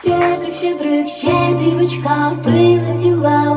Щедрик, щедрик, щедрівочка, прилетіла.